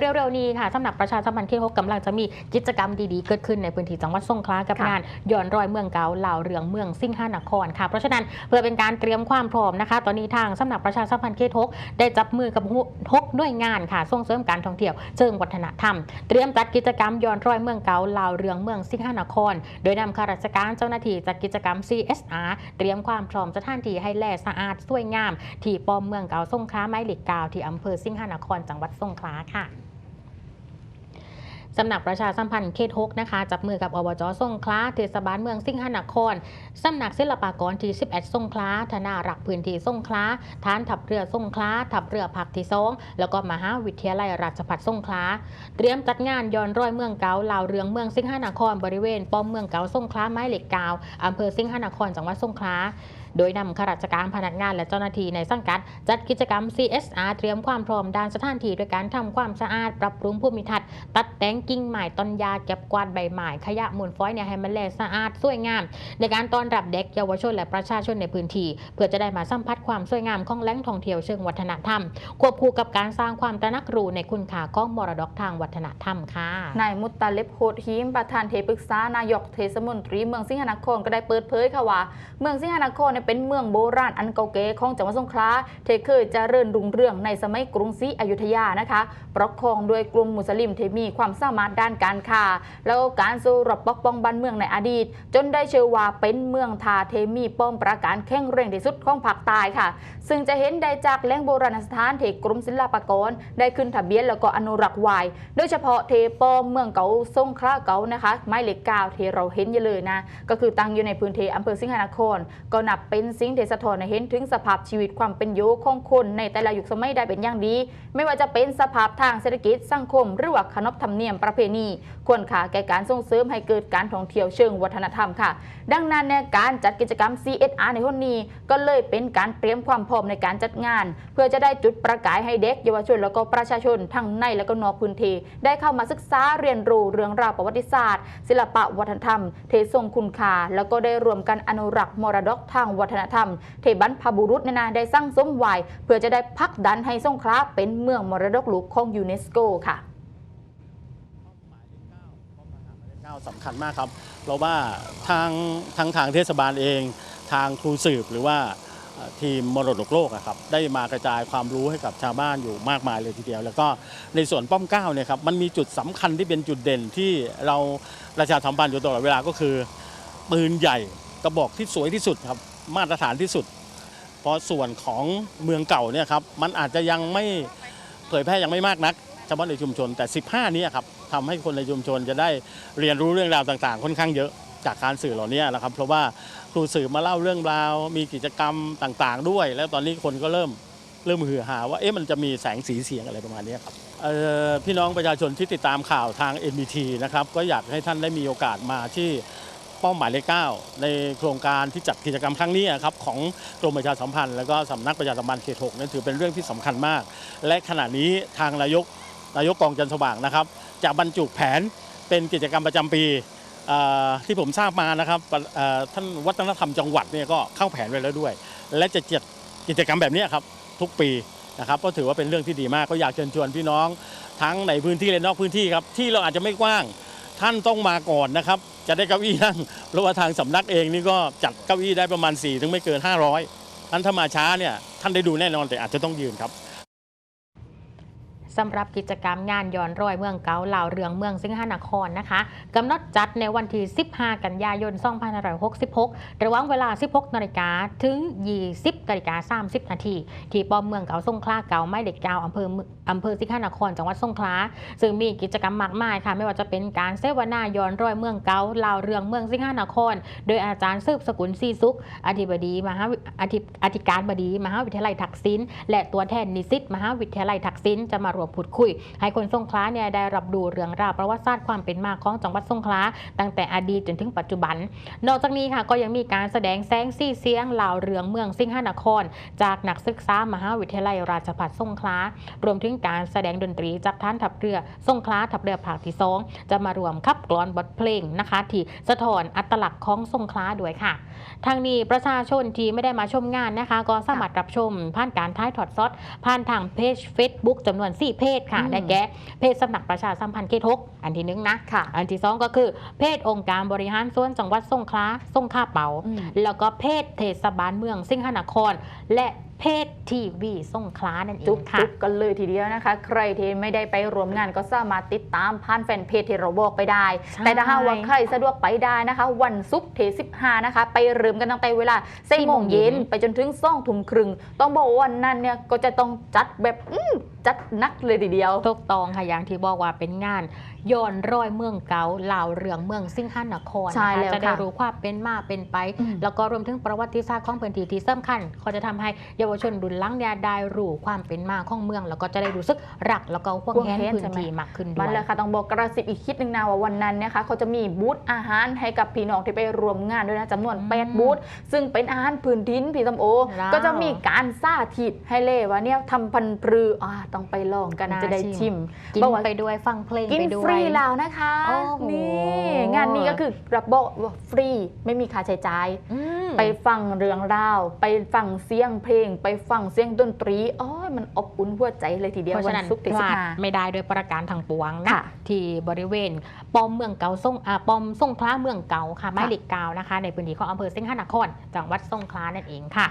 เร็วๆนี้ค่ะสำหรับประชาสัมพันธ์ที่หกกำลังจะมีกิจกรรมดีๆ เกิดขึ้นในพื้นที่จังหวัดสงขลากับค่ะงานย้อนรอยเมืองเก่าเหล่าเรืองเมืองซิ่งห้านครค่ะเพราะฉะนั้นเพื่อเป็นการเตรียมความพร้อมนะคะ ตอนนี้ทางสำนักประชาสัมพันธ์เขตหกได้จับมือกับหกด้วยงานค่ะส่งเสริมการท่องเที่ยวเชิงวัฒนธรรม เตรียมจัดกิจกรรมย้อนรอยเมืองเก่าเหล่าเรืองเมืองซิ่งห้านคร โดยนำข้าราชการเจ้าหน้าที่จัดกิจกรรม CSR เตรียมความพร้อมสถานที่ให้แลสะอาดสวยงาม ที่ปอมเมืองเก่าสงขลาไม้เหล็กกาวที่อำเภอสิงหานครจังหวัดสงขลาค่ะ สำนักประชาสัมพันธ์เขตหกนะคะ จับมือกับอบจสงขลาเทศบาลเมืองสิงหนครสำนักศิลปากรที่11สงขลาธนารักพื้นที่สงขลาฐานทัพเรือสงขลาทัพเรือผักที่สองแล้วก็มหาวิทยาลัยราชภัฏสงขลาเตรียมจัดงานย้อนรอยเมืองเก่าเหล่าเรืองเมืองสิงหนครบริเวณป้อมเมืองเก่าสงขลาไม้เหล็กกาวอำเภอสิงหนครจังหวัดสงขลา โดยนำข้าราชการพนักงานและเจ้าหน้าที่ในสังกัด จัดกิจกรรม CSR เตรียมความพร้อมด้านสถานที่โดยการทำความสะอาด ปรับปรุงภูมิทัศน์ ตัดแต่งกิ่งไม้ต้นยาเก็บกวาดใบไม้ขยะมูลฝอยเนี่ยให้มันแลสะอาดสวยงาม ในการต้อนรับเด็กเยาวชนและประชาชนในพื้นที่ เพื่อจะได้มาสัมผัสความสวยงามของแหล่งท่องเที่ยวเชิงวัฒนธรรม ควบคู่กับการสร้างความตระหนักรู้ในคุณค่าของมรดกทางวัฒนธรรมค่ะนายมุตตาเล็บโฮดฮิมประธานเทปรึกษานายกเทศมนตรีเมืองสิงหนครก็ได้เปิดเผยค่ะว่า เมืองสิงหนครเนี่ยเป็นเมืองโบราณอันเก่าแก่ของจังหวัดสงขลาเทเคยเจริญรุ่งเรืองในสมัยกรุงศรีอยุธยานะคะปกครองโดยกลุ่มมุสลิมที่มีความสามารถด้านการค้าแล้วก็การสู้รบปกป้องบ้านเมืองในอดีต จนได้เชื่อว่าเป็นเมืองทาเทมีป้อมปราการแข็งแรงที่สุดของภาคใต้ค่ะ ซึ่งจะเห็นได้จากแหล่งโบราณสถานที่กรมศิลปากรได้ขึ้นทะเบียนแล้วก็อนุรักษ์ไว้โดยเฉพาะเทปอมเมืองเก่าทรงคราเก่านะคะไม้เหล็กกาวที่เราเห็นอยู่เลยนะก็คือตั้งอยู่ในพื้นที่อำเภอสิงหนครก็นับเป็นสิ่งที่สะท้อนให้เห็นถึงสภาพชีวิตความเป็นอยู่ของคนในแต่ละยุคสมัยได้เป็นอย่างดี ไม่ว่าจะเป็นสภาพทางเศรษฐกิจสังคม หรือว่าขนบธรรมเนียมประเพณีควรค่าแก่การส่งเสริมให้เกิดการท่องเที่ยวเชิงวัฒนธรรมค่ะ ดังนั้นเนี่ยการจัดกิจกรรม CSR ในวันนี้ ก็เลยเป็นการเตรียมความพร้อมในการจัดงาน เพื่อจะได้จุดประกายให้เด็กเยาวชนแล้วก็ประชาชนทั้งในและก็นอกพื้นที่ได้เข้ามาศึกษาเรียนรู้เรื่องราวประวัติศาสตร์ ศิลปะวัฒนธรรมเททรงคุณค่าแล้วก็ได้รวมกันอนุรักษ์มรดกทางวัฒนธรรมเทบรรพบุรุษเนี่ยนะได้สร้างสมไว้เพื่อจะได้พักดันให้สงขลาเป็นเมืองมรดกโลกของยูเนสโกค่ะก้าสำคัญมากครับ เราว่าทางทางทางเทศบาลเอง ทางครูสืบหรือว่าทีมมรดกโลกอะครับได้มากระจายความรู้ให้กับชาวบ้านอยู่มากมายเลยทีเดียว แล้วก็ในส่วนป้อมเก้าเนี่ยครับมันมีจุดสำคัญที่เป็นจุดเด่นที่เราประชาสัมพันธ์อยู่ตลอดเวลาก็คือ ปืนใหญ่กระบอกที่สวยที่สุดครับ มาตรฐานที่สุด เพราะส่วนของเมืองเก่าเนี่ยครับมันอาจจะยังไม่เผยแพร่ยังไม่มากนักเฉพาะในชุมชนแต่ 15เนี้ครับทำให้คนในชุมชนจะได้เรียนรู้เรื่องราวต่างๆ ค่อนข้างเยอะจากการสื่อเหล่านี้นะครับ เพราะว่าครูสื่อมาเล่าเรื่องราว มีกิจกรรมต่างๆ ด้วย แล้วตอนนี้คนก็เริ่มเริ่มหือหาว่าเอ๊ะมันจะมีแสงสีเสียงอะไรประมาณนี้ครับพี่น้องประชาชนที่ติดตามข่าวทาง NBT นะครับก็อยากให้ท่านได้มีโอกาสมาที่ เป้าหมายเลขเก้าในโครงการที่จัดกิจกรรมครั้งนี้ครับของกรมประชาสัมพันธ์แล้วก็สำนักประชาสัมพันธ์เขตหกนั่นถือเป็นเรื่องที่สำคัญมาก และขณะนี้ทางนายกนายกกองจันทร์สว่างนะครับ จะบรรจุแผนเป็นกิจกรรมประจำปีที่ผมทราบมานะครับท่านวัฒนธรรมจังหวัดเนี่ยก็เข้าแผนไว้แล้วด้วย และจะจัดกิจกรรมแบบนี้ครับทุกปีนะครับก็ถือว่าเป็นเรื่องที่ดีมากก็อยากเชิญชวนพี่น้องทั้งในพื้นที่และนอกพื้นที่ครับที่เราอาจจะไม่กว้าง ท่านต้องมาก่อนนะครับ จะได้เก้าอี้นั่งเพราะว่าทางสำนักเองนี่ก็จัดเก้าอี้ได้ประมาณ4ถึงไม่เกิน 500ท่านถ้ามาช้าเนี่ยท่านได้ดูแน่นอนแต่อาจจะต้องยืนครับ สำหรับกิจกรรมงานย้อนรอยเมืองเก่าเหล่าเรืองเมืองสิงหนครนะคะกำหนดจัดในวันที่ 15 กันยายน 2566 ระหว่างเวลา 16นาฬิกาถึง 20นาฬิกา30 นาทีที่ป้อมเมืองเก่าสงขลาเก่าไม้เด็กเก่าอำเภออำเภอสิงหนครจังหวัดสงขลาซึ่งมีกิจกรรมมากมายค่ะไม่ว่าจะเป็นการเสวนาย้อนรอยเมืองเก่าเหล่าเรืองเมืองสิงหนคร โดยอาจารย์สืบสกุลซีซุก อธิบดีมหาอธิอธิการบดี มหาวิทยาลัยทักษิณและตัวแทนนิสิตมหาวิทยาลัยทักษิณจะมารวมพูดคุย ให้คนสงขลาเนี่ยได้รับดูเรื่องราวประวัติศาสตร์ความเป็นมาของจังหวัดสงขลาตั้งแต่อดีตจนถึงปัจจุบัน นอกจากนี้ค่ะก็ยังมีการแสดงแสงสีเสียงเหล่าเรืองเมืองสิงหนคร จากนักศึกษามหาวิทยาลัยราชภัฏสงขลารวมถึงการแสดงดนตรีจากท่านทัพเรือสงขลาทัพเรือภาคที่สองจะมารวมขับกลอนบทเพลงนะคะ ที่สะท้อนอัตลักษณ์ของสงขลาด้วยค่ะ ทางนี้ประชาชนที่ไม่ได้มาชมงานนะคะ ก็สามารถรับชมผ่านการท้ายถอดซอดผ่านทางเพจ Facebook จำนวนเพศค่ะอืมได้แก่เพศสำนักประชาสัมพันธ์เขตหกอันที่หนึ่งนะค่ะ อันที่สองก็คือ เพศองค์การบริหารส่วนจังหวัดสงขลาสงขลาเปาอืมแล้วก็เพศเทศบาลเมืองสิงหนคร และ เพศทีวีสงขลานั่นเอจุงกค่ะ จุกกันเลยทีเดียวนะคะ ใครที่ไม่ได้ไปร่วมงานก็สามารถติดตามผ่านแฟนเพจที่เราบอกไปได้ ใช่ แต่ถ้าหากว่าใครสะดวกไปได้นะคะ วันศุกร์ที่15 นะคะ ไปเริ่มกันตั้งแต่เวลาสี่โมงเย็นไปจนถึงสองทุ่มครึ่งต้องบอกว่าวันนั้นเนี่ยก็จะต้องจัดแบบอื้อจัดหนักเลยทีเดียว ถูกต้องค่ะอย่างที่บอกว่าเป็นงานย้อนรอยเมืองเก่าลาวเรืองเมืองสิงหนครใช่นะคะแล้วจะได้ค่ะรู้ความเป็นมาเป็นไป อืมแล้วก็รวมถึงประวัติศาสตร์ของพื้นที่ที่สำคัญเขาจะทำให้เยาวชนรุ่นหลังเนี่ยได้รู้ความเป็นมาของเมือง แล้วก็จะได้รู้สึกรักแล้วก็ห่วงแหนพื้นที่มากขึ้นด้มัวนยเลยค่ะต้องบอกกระซิบอีกคิดหนึ่งนะว่าวันนั้นเนี่ยค่ะเขาจะมีบูธอาหารให้กับพี่น้องที่ไปรวมงานด้วยนะจำนวนอืม8บูธซึ่งเป็นอาหารพื้นดินพี่ตำโอว้าวก็จะมีการสาธิตให้เล่ว่าเนี่ยทำพันปรืออ่าต้องไปลองกันน่าจะได้ชิชิมมกินบอกว่าไปด้วยฟังเพลงกินไปด้วยฟรีแล้วนะคะโอ้โหนี่งานนี้ก็คือกระบอกว่าฟรีไม่มีค่าใช้จ่ายอืม ไปฟังเรื่องราว ไปฟังเสียงเพลง ไปฟังเสียงดนตรีอ๋อมันอบอุ่นหัวใจเลยทีเดียวเพราะวัฉะนนั้นศุกร์ที่พสิบลาดห้าไม่ได้โดยประการทางปวงนะค่ะที่บริเวณปอมเมืองเก่าส่งอ่าปอมส่งคล้าเมืองเก่าค่ะไม้เหล็กเก่านะคะ ในพื้นที่ของอำเภอสิงหนครจังหวัดสงขลานั่นเองค่ะ